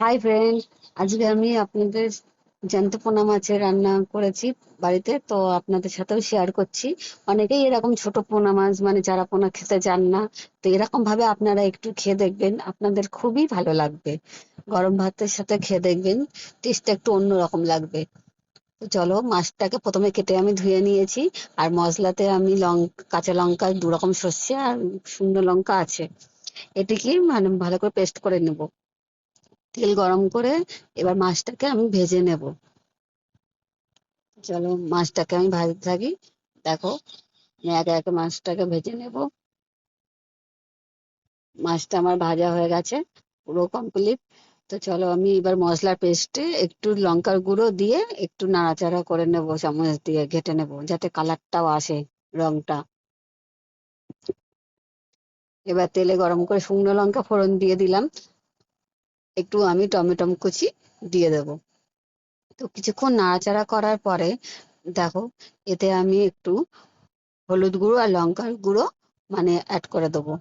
Hi friend আজকে আমি আপনাদের জ্যান্ত পোনা মাছের রান্না করেছি বাড়িতে, তো আপনাদের সাথেও শেয়ার করছি। অনেকেই এরকম ছোট পোনা মাছ মানে যারা পোনা খেতে চান না, তো এরকম ভাবে আপনারা একটু খেয়ে দেখবেন। আপনাদের খুবই ভালো লাগবে। গরম ভাতের সাথে খেয়ে দেখবেন টেস্টটা একটু অন্যরকম লাগবে। তো চলো, মাছটাকে প্রথমে কেটে আমি ধুয়ে নিয়েছি, আর মশলাতে আমি লঙ্কা কাঁচা লঙ্কা দু রকম সর্ষে আর শুকনো লঙ্কা আছে। এটিকে মানে ভালো করে পেস্ট করে নেব। তেল গরম করে এবার মাছটাকে আমি ভেজে নেব। চলো মাছটাকে আমি ভাজতে থাকি। দেখো, আমি একে একে মাছটাকে ভেজে নেব। মাছটা আমার ভাজা হয়ে গেছে, পুরো কমপ্লিট তো চলো আমি এবার মশলার পেস্টে একটু লঙ্কার গুঁড়ো দিয়ে একটু নাড়াচাড়া করে নেব, চামচ দিয়ে ঘেটে নেব, যাতে কালারটাও আসে রংটা। এবার তেলে গরম করে শুকনো লঙ্কা ফোড়ন দিয়ে দিলাম। একটু আমি টমেটো কুচি দিয়ে দেব। তো কিছুক্ষণ নাড়াচাড়া করার পরে, দেখো, এতে আমি একটু হলুদ গুঁড়ো আর লঙ্কার গুঁড়ো মানে অ্যাড করে দেবো।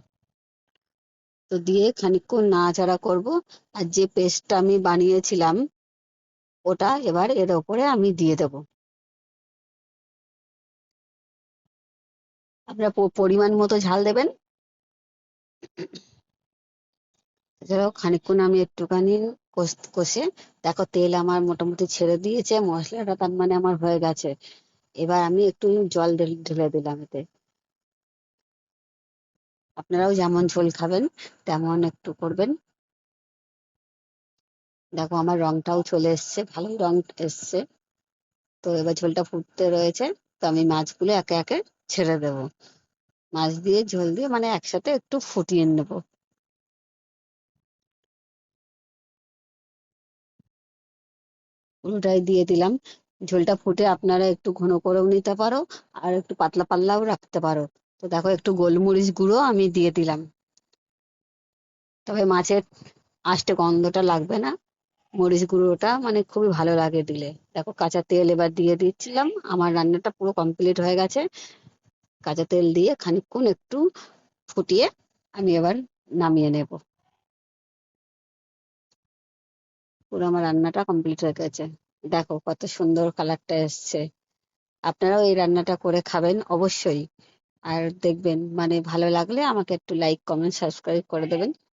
তো দিয়ে খানিকক্ষণ নাড়াচাড়া করব আর যে পেস্টটা আমি বানিয়েছিলাম, ওটা এবার এর ওপরে আমি দিয়ে দেব। আপনারা পরিমাণ মতো ঝাল দেবেন। এছাড়াও খানিকক্ষণ আমি একটুখানি কষে দেখো তেল আমার মোটামুটি ছেড়ে দিয়েছে, মশলাটা তার মানে আমার হয়ে গেছে। এবার আমি একটু জল ঢেলে দিলাম এতে। আপনারাও যেমন ঝোল খাবেন, তেমন একটু করবেন। দেখো আমার রংটাও চলে এসছে ভালোই রং এসছে। তো এবার ঝোলটা ফুটতে রয়েছে, তো আমি মাছগুলো একে একে ছেড়ে দেব। মাছ দিয়ে, ঝোল দিয়ে মানে একসাথে একটু ফুটিয়ে নেব। পুরোটাই দিয়ে দিলাম। ঝোলটা ফুটে আপনারা একটু ঘন করেও নিতে পারো, আর একটু পাতলা পাতলাও রাখতে পারো। তো দেখো একটু গোলমরিচ গুঁড়ো আমি দিয়ে দিলাম। তবে মাছের আষ্টে গন্ধটা লাগবে না। মরিচ গুঁড়োটা মানে খুবই ভালো লাগে দিলে। দেখো কাঁচা তেল এবার দিয়ে দিচ্ছিলাম। আমার রান্নাটা পুরো কমপ্লিট হয়ে গেছে। কাঁচা তেল দিয়ে খানিকক্ষণ একটু ফুটিয়ে আমি এবার নামিয়ে নেব। পুরো আমার রান্নাটা কমপ্লিট হয়ে গেছে। দেখো কত সুন্দর কালারটা এসছে। আপনারাও এই রান্নাটা করে খাবেন অবশ্যই। আর দেখবেন মানে ভালো লাগলে আমাকে একটু লাইক কমেন্ট সাবস্ক্রাইব করে দেবেন।